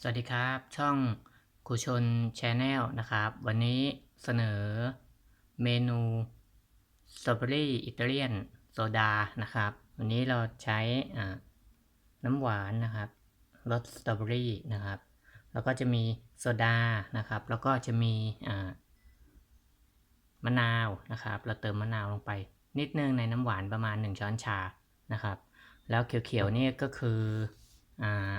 สวัสดีครับ ช่องครูชนชาแนลนะครับ วันนี้เสนอเมนูสตรอเบอรี่อิตาเลียนโซดานะครับ วันนี้เราใช้น้ำหวานนะครับรสสตรอเบอรี่นะครับ แล้วก็จะมีโซดานะครับ แล้วก็จะมีมะนาวนะครับ เราเติมมะนาวลงไป นิดนึงในน้ำหวานประมาณ 1 ช้อนชานะครับ แล้วเขียวๆนี่ก็คืออ่า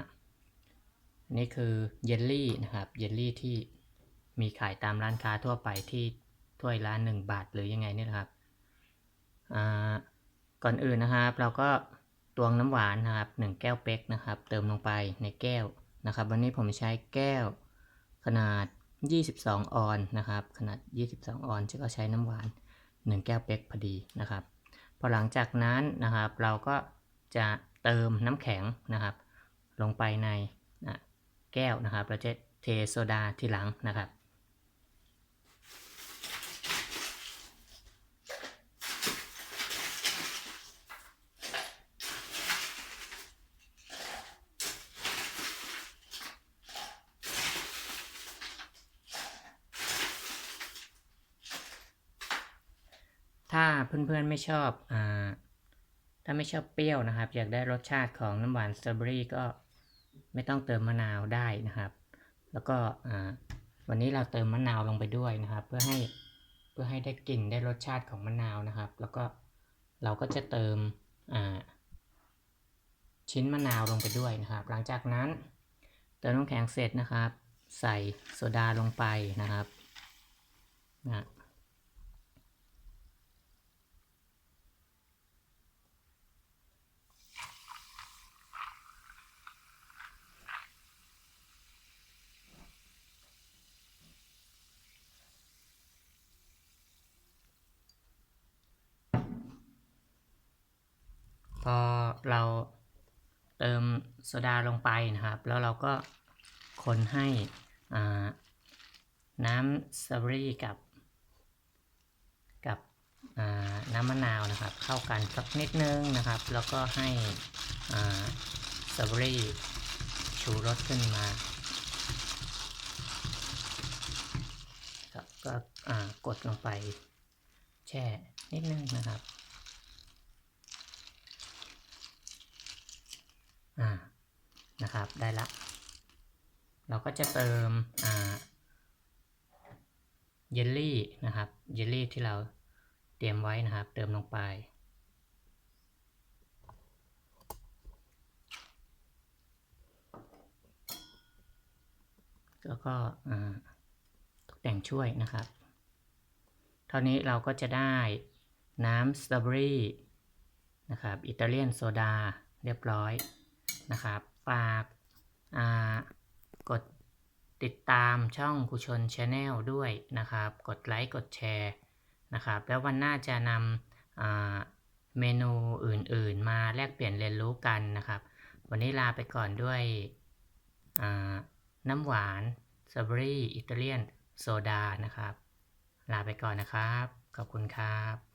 นี่คือเยลลี่นะครับเยลลี่ที่มีขายตามร้านค้าทั่วไปที่ถ้วยละหนึ่งบาทหรือยังไงนี่นะครับก่อนอื่นนะครับ เราก็ตวงน้ำหวานนะครับหนึ่งแก้วเป๊กนะครับ เติมลงไปในแก้วนะครับ วันนี้ผมใช้แก้วขนาด 22 ออนนะครับ ขนาด 22 ออนจะก็ใช้น้ำหวาน 1 แก้วเป๊กพอดีนะครับ พอหลังจากนั้นนะครับ เราก็จะเติมน้ำแข็งนะครับ ลงไปใน แก้วนะครับเราจะเทโซดาทีหลังนะครับถ้าเพื่อนๆไม่ชอบอถ้าไม่ชอบเปรี้ยวนะครับ อยากได้รสชาติของน้ำหวานสตรอเบอรี่ก็ ไม่ต้องเติมมะนาวได้นะครับ แล้วก็วันนี้เราเติมมะนาวลงไปด้วยนะครับ เพื่อให้เพื่อให้ได้กลิ่นได้รสชาติของมะนาวนะครับ แล้วก็เราก็จะเติมชิ้นมะนาวลงไปด้วยนะครับ หลังจากนั้นเติมน้ำแข็งเสร็จนะครับ ใส่โซดาลงไปนะครับนะ พอเราเติมโซดาลงไปนะครับ แล้วเราก็คนให้น้ำสตรอเบอรี่กับ กับน้ำมะนาวนะครับ เข้ากันสักนิดนึงนะครับ แล้วก็ให้สตรอเบอรี่ชูรสขึ้นมาครับก็กดลงไปแช่นิดนึงนะครับ อ่านะครับได้ละ เราก็จะเติมอ่าเยลลี่นะครับเยลลี่ที่เราเตรียมไว้นะครับ เติมลงไป แล้วก็ตกแต่งช่วยนะครับ เท่านี้เราก็จะได้น้ำสตรอเบอรี่นะครับอิตาเลียนโซดาเรียบร้อย นะครับฝากกดติดตามช่องครูชนชาแนลด้วยนะครับ กดไลค์กดแชร์นะครับแล้ววันหน้าจะนำเมนูอื่นๆ มาแลกเปลี่ยนเรียนรู้กันนะครับ วันนี้ลาไปก่อนด้วยน้ำหวานสตรอเบอรี่อิตาเลียนโซดานะครับ ลาไปก่อนนะครับ ขอบคุณครับ